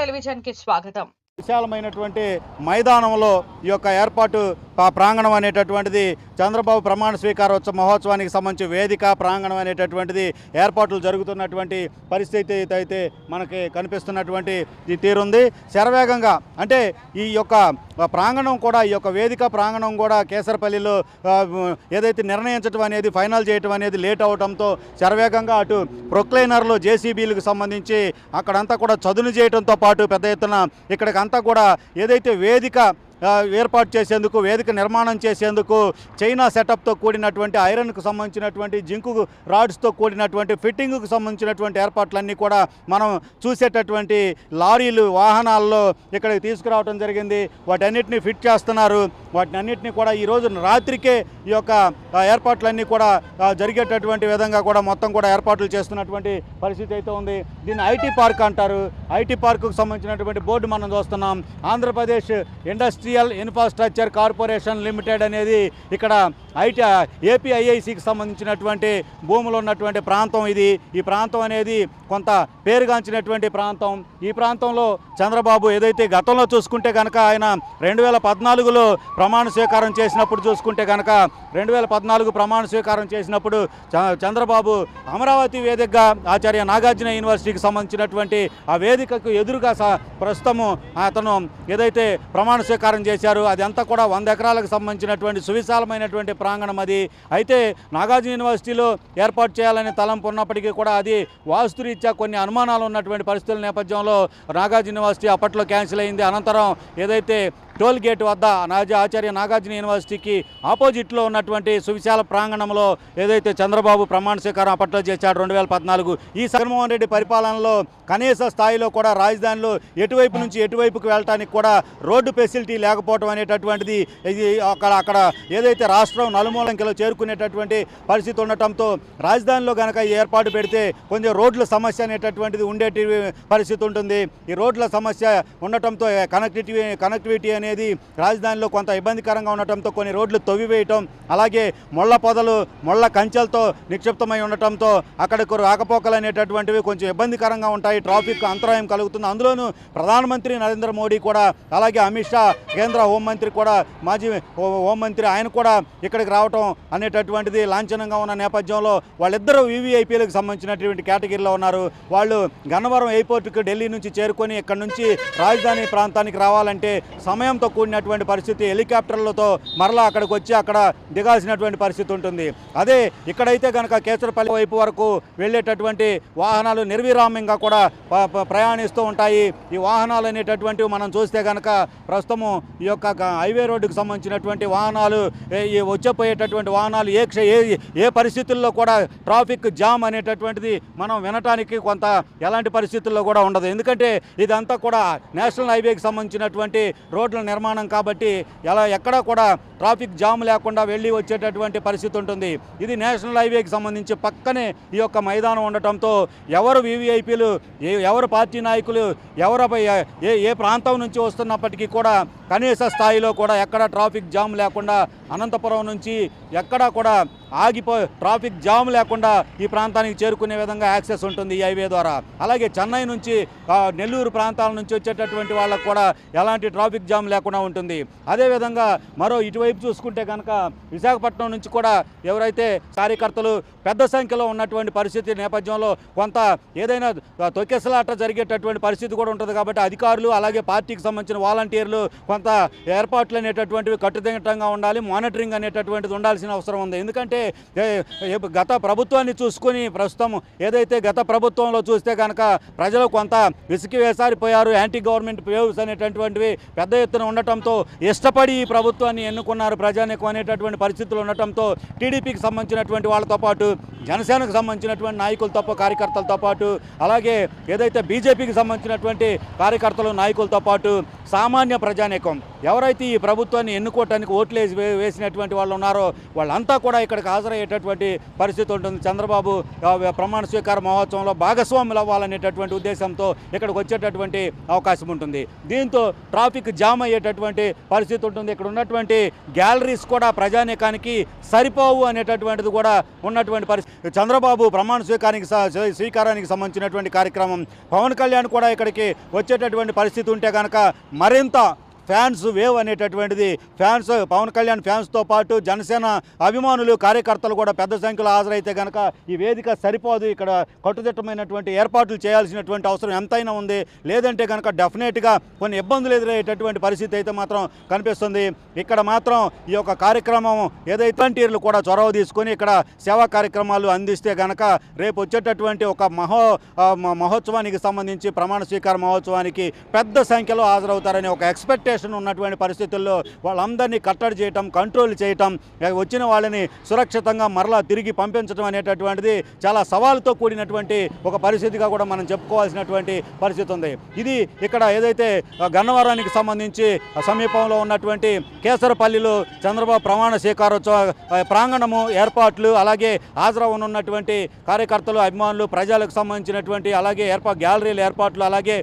టెలివిజన్కి స్వాగతం. విశాలమైనటువంటి మైదానంలో ఈ యొక్క ఏర్పాటు ప్రాంగణం అనేటటువంటిది చంద్రబాబు ప్రమాణ స్వీకారోత్సవ మహోత్సవానికి సంబంధించి వేదిక ప్రాంగణం అనేటటువంటిది ఏర్పాట్లు జరుగుతున్నటువంటి పరిస్థితి అయితే మనకి కనిపిస్తున్నటువంటి తీరుంది. శరవేగంగా అంటే ఈ యొక్క ప్రాంగణం కూడా ఈ యొక్క వేదిక ప్రాంగణం కూడా కేసరపల్లిలో ఏదైతే నిర్ణయించడం అనేది ఫైనల్ చేయటం అనేది లేట్ అవడంతో శరవేగంగా అటు ప్రొక్లైనర్లు జేసీబీలకు సంబంధించి అక్కడంతా కూడా చదును చేయడంతో పాటు పెద్ద ఎత్తున ఇక్కడికి అంతా కూడా ఏదైతే వేదిక ఏర్పాటు చేసేందుకు వేదిక నిర్మాణం చేసేందుకు చైనా సెటప్తో కూడినటువంటి ఐరన్కు సంబంధించినటువంటి జింకు రాడ్స్తో కూడినటువంటి ఫిట్టింగ్కు సంబంధించినటువంటి ఏర్పాట్లన్నీ కూడా మనం చూసేటటువంటి లారీలు వాహనాల్లో ఇక్కడికి తీసుకురావడం జరిగింది. వాటన్నిటిని ఫిట్ చేస్తున్నారు. వాటిని కూడా ఈరోజు రాత్రికే ఈ యొక్క ఏర్పాట్లన్నీ కూడా జరిగేటటువంటి విధంగా కూడా మొత్తం కూడా ఏర్పాట్లు చేస్తున్నటువంటి పరిస్థితి అయితే ఉంది. దీన్ని ఐటీ పార్క్ అంటారు. ఐటీ పార్కుకు సంబంధించినటువంటి బోర్డు మనం చూస్తున్నాం. Andhra Pradesh industrial infrastructure corporation limited అనేది ఇక్కడ ఐటీ ఏపీఐఐసికి సంబంధించినటువంటి భూములు ఉన్నటువంటి ప్రాంతం ఇది. ఈ ప్రాంతం అనేది కొంత పేరుగాంచినటువంటి ప్రాంతం. ఈ ప్రాంతంలో చంద్రబాబు ఏదైతే గతంలో చూసుకుంటే కనుక ఆయన రెండు వేల పద్నాలుగులో ప్రమాణ స్వీకారం చేసినప్పుడు చూసుకుంటే కనుక రెండు వేల పద్నాలుగు ప్రమాణ స్వీకారం చేసినప్పుడు చంద్రబాబు అమరావతి వేదికగా ఆచార్య నాగార్జున యూనివర్సిటీకి సంబంధించినటువంటి ఆ వేదికకు ఎదురుగా స- ప్రస్తుతము అతను ఏదైతే ప్రమాణ స్వీకారం చేశారు. అది అంతా కూడా వంద ఎకరాలకు సంబంధించినటువంటి సువిశాలమైనటువంటి ప్రాంగణం అది. అయితే నాగార్జున యూనివర్సిటీలో ఏర్పాటు చేయాలనే తలంపు ఉన్నప్పటికీ కూడా అది వాస్తురీత్యా కొన్ని అనుమానాలు ఉన్నటువంటి పరిస్థితుల నేపథ్యంలో నాగార్జున యూనివర్సిటీ అప్పట్లో క్యాన్సిల్ అయింది. అనంతరం ఏదైతే టోల్ గేట్ వద్ద నాజీ ఆచార్య నాగార్జున యూనివర్సిటీకి ఆపోజిట్లో ఉన్నటువంటి సువిశాల ప్రాంగణంలో ఏదైతే చంద్రబాబు ప్రమాణ స్వీకారం అప్పట్లో చేశాడు రెండు వేల పద్నాలుగు ఈ జగన్మోహన్ రెడ్డి పరిపాలనలో కనీస స్థాయిలో కూడా రాజధానిలో ఎటువైపు నుంచి ఎటువైపుకు వెళ్ళటానికి కూడా రోడ్డు ఫెసిలిటీ లేకపోవడం అనేటటువంటిది ఇది అక్కడ అక్కడ ఏదైతే రాష్ట్రం నలుమూలంకిలో చేరుకునేటటువంటి పరిస్థితి ఉండటంతో రాజధానిలో కనుక ఏర్పాటు పెడితే కొంచెం రోడ్ల సమస్య అనేటటువంటిది ఉండేటి పరిస్థితి ఉంటుంది. ఈ రోడ్ల సమస్య ఉండటంతో కనెక్టివిటీ కనెక్టివిటీ అనేది రాజధానిలో కొంత ఇబ్బందికరంగా ఉండటంతో కొన్ని రోడ్లు తొవ్వివేయటం అలాగే మొళ్ళ పొదలు మొళ్ళ కంచెలతో నిక్షిప్తమై ఉండటంతో అక్కడికి రాకపోకలు అనేటటువంటివి కొంచెం ఇబ్బందికరంగా ఉంటాయి. ట్రాఫిక్ అంతరాయం కలుగుతుంది. అందులోనూ ప్రధానమంత్రి నరేంద్ర మోడీ కూడా అలాగే అమిత్ షా కేంద్ర హోంమంత్రి కూడా మాజీ హోంమంత్రి ఆయన కూడా ఇక్కడికి రావటం అనేటటువంటిది లాంఛనంగా ఉన్న నేపథ్యంలో వాళ్ళిద్దరూ వివిఐపీలకు సంబంధించినటువంటి కేటగిరీలో ఉన్నారు. వాళ్ళు గన్నవరం ఎయిర్పోర్ట్కి ఢిల్లీ నుంచి చేరుకొని ఇక్కడ నుంచి రాజధాని ప్రాంతానికి రావాలంటే సమయంతో కూడినటువంటి పరిస్థితి హెలికాప్టర్లతో మరలా అక్కడికి వచ్చి అక్కడ దిగాల్సినటువంటి పరిస్థితి ఉంటుంది. అదే ఇక్కడైతే కనుక కేసరపల్లి వైపు వరకు వెళ్ళేటటువంటి వాహనాలు నిర్విరామ్యంగా కూడా ప్రయాణిస్తూ ఉంటాయి. ఈ వాహనాలు అనేటటువంటివి మనం చూస్తే కనుక ప్రస్తుతము ఈ యొక్క హైవే రోడ్డుకు సంబంధించినటువంటి వాహనాలు ఏ- వచ్చేపోయేటటువంటి వాహనాలు ఏ ఏ ఏ పరిస్థితుల్లో కూడా ట్రాఫిక్ జామ్ అనేటటువంటిది మనం వినటానికి కొంత ఎలాంటి పరిస్థితుల్లో కూడా ఉండదు. ఎందుకంటే ఇదంతా కూడా నేషనల్ హైవేకి సంబంధించినటువంటి రోడ్ల నిర్మాణం కాబట్టి ఎలా ఎక్కడా కూడా ట్రాఫిక్ జామ్ లేకుండా వెళ్ళి వచ్చేటటువంటి పరిస్థితి ఉంటుంది. ఇది నేషనల్ హైవేకి సంబంధించి పక్కనే ఈ యొక్క మైదానం ఉండటంతో ఎవరు వివిఐపీలు ఎవరు పార్టీ నాయకులు ఎవరు ఏ ఏ ప్రాంతం నుంచి వస్తున్నప్పటికీ కూడా కనీస స్థాయిలో కూడా ఎక్కడ ట్రాఫిక్ జామ్ లేకుండా అనంతపురం నుంచి ఎక్కడా కూడా ఆగిపో ట్రాఫిక్ జామ్ లేకుండా ఈ ప్రాంతానికి చేరుకునే విధంగా యాక్సెస్ ఉంటుంది ఈ హైవే ద్వారా. అలాగే చెన్నై నుంచి నెల్లూరు ప్రాంతాల నుంచి వచ్చేటటువంటి వాళ్ళకు కూడా ఎలాంటి ట్రాఫిక్ జామ్ లేకుండా ఉంటుంది. అదేవిధంగా మరో ఇటువైపు చూసుకుంటే కనుక విశాఖపట్నం నుంచి కూడా ఎవరైతే కార్యకర్తలు పెద్ద సంఖ్యలో ఉన్నటువంటి పరిస్థితి నేపథ్యంలో కొంత ఏదైనా తొక్కెసలాట జరిగేటటువంటి పరిస్థితి కూడా ఉంటుంది కాబట్టి అధికారులు అలాగే పార్టీకి సంబంధించిన వాలంటీర్లు కొంత ఏర్పాట్లు అనేటటువంటివి కట్టుదిట్టంగా ఉండాలి. మానిటరింగ్ అనేటటువంటిది ఉండాల్సిన అవసరం ఉంది. ఎందుకంటే గత ప్రభుత్వాన్ని చూసుకొని ప్రస్తుతం ఏదైతే గత ప్రభుత్వంలో చూస్తే కనుక ప్రజలు కొంత విసికి వేసారిపోయారు. యాంటీ గవర్నమెంట్ వేవ్స్ అనేటటువంటివి పెద్ద ఎత్తున ఉండటంతో ఇష్టపడి ఈ ప్రభుత్వాన్ని ఎన్నుకున్నారు ప్రజానికం అనేటటువంటి పరిస్థితులు ఉండటంతో టీడీపీకి సంబంధించినటువంటి వాళ్ళతో పాటు జనసేనకు సంబంధించినటువంటి నాయకులతో కార్యకర్తలతో పాటు అలాగే ఏదైతే బీజేపీకి సంబంధించినటువంటి కార్యకర్తలు నాయకులతో పాటు సామాన్య ప్రజానికం. ఎవరైతే ఈ ప్రభుత్వాన్ని ఎన్నుకోవటానికి ఓట్లు వేసి వేసినటువంటి వాళ్ళు ఉన్నారో వాళ్ళంతా కూడా ఇక్కడికి హాజరయ్యేటటువంటి పరిస్థితి ఉంటుంది. చంద్రబాబు ప్రమాణ స్వీకార మహోత్సవంలో భాగస్వాములు అవ్వాలనేటటువంటి ఉద్దేశంతో ఇక్కడికి వచ్చేటటువంటి అవకాశం ఉంటుంది. దీంతో ట్రాఫిక్ జామ్ అయ్యేటటువంటి పరిస్థితి ఉంటుంది. ఇక్కడ ఉన్నటువంటి గ్యాలరీస్ కూడా ప్రజానీకానికి సరిపోవు అనేటటువంటిది కూడా ఉన్నటువంటి పరిస్థితి. చంద్రబాబు ప్రమాణ స్వీకారానికి స్వీకారానికి సంబంధించినటువంటి కార్యక్రమం పవన్ కళ్యాణ్ కూడా ఇక్కడికి వచ్చేటటువంటి పరిస్థితి ఉంటే కనుక మరింత ఫ్యాన్స్ వేవ్ అనేటటువంటిది. ఫ్యాన్స్ పవన్ కళ్యాణ్ ఫ్యాన్స్తో పాటు జనసేన అభిమానులు కార్యకర్తలు కూడా పెద్ద సంఖ్యలో హాజరైతే కనుక ఈ వేదిక సరిపోదు. ఇక్కడ కట్టుదిట్టమైనటువంటి ఏర్పాట్లు చేయాల్సినటువంటి అవసరం ఎంతైనా ఉంది. లేదంటే కనుక డెఫినెట్గా కొన్ని ఇబ్బందులు ఎదురయ్యేటటువంటి పరిస్థితి అయితే మాత్రం కనిపిస్తుంది. ఇక్కడ మాత్రం ఈ యొక్క కార్యక్రమం ఏదైతే వాలంటీర్లు కూడా చొరవ తీసుకొని ఇక్కడ సేవా కార్యక్రమాలు అందిస్తే కనుక రేపు వచ్చేటటువంటి ఒక మహో మహోత్సవానికి సంబంధించి ప్రమాణ స్వీకార మహోత్సవానికి పెద్ద సంఖ్యలో హాజరవుతారని ఒక ఎక్స్పెక్టేషన్ ఉన్నటువంటి పరిస్థితుల్లో వాళ్ళందరినీ కట్టడి చేయటం కంట్రోల్ చేయటం వచ్చిన వాళ్ళని సురక్షితంగా మరలా తిరిగి పంపించడం అనేటటువంటిది చాలా సవాలుతో కూడినటువంటి ఒక పరిస్థితిగా కూడా మనం చెప్పుకోవాల్సినటువంటి పరిస్థితి ఉంది. ఇది ఇక్కడ ఏదైతే గన్నవరానికి సంబంధించి సమీపంలో ఉన్నటువంటి కేసరపల్లిలో చంద్రబాబు ప్రమాణ స్వీకారోత్సవ ప్రాంగణము ఏర్పాట్లు అలాగే హాజరవనున్నటువంటి కార్యకర్తలు అభిమానులు ప్రజలకు సంబంధించినటువంటి అలాగే ఏర్పా గ్యాలరీల ఏర్పాట్లు అలాగే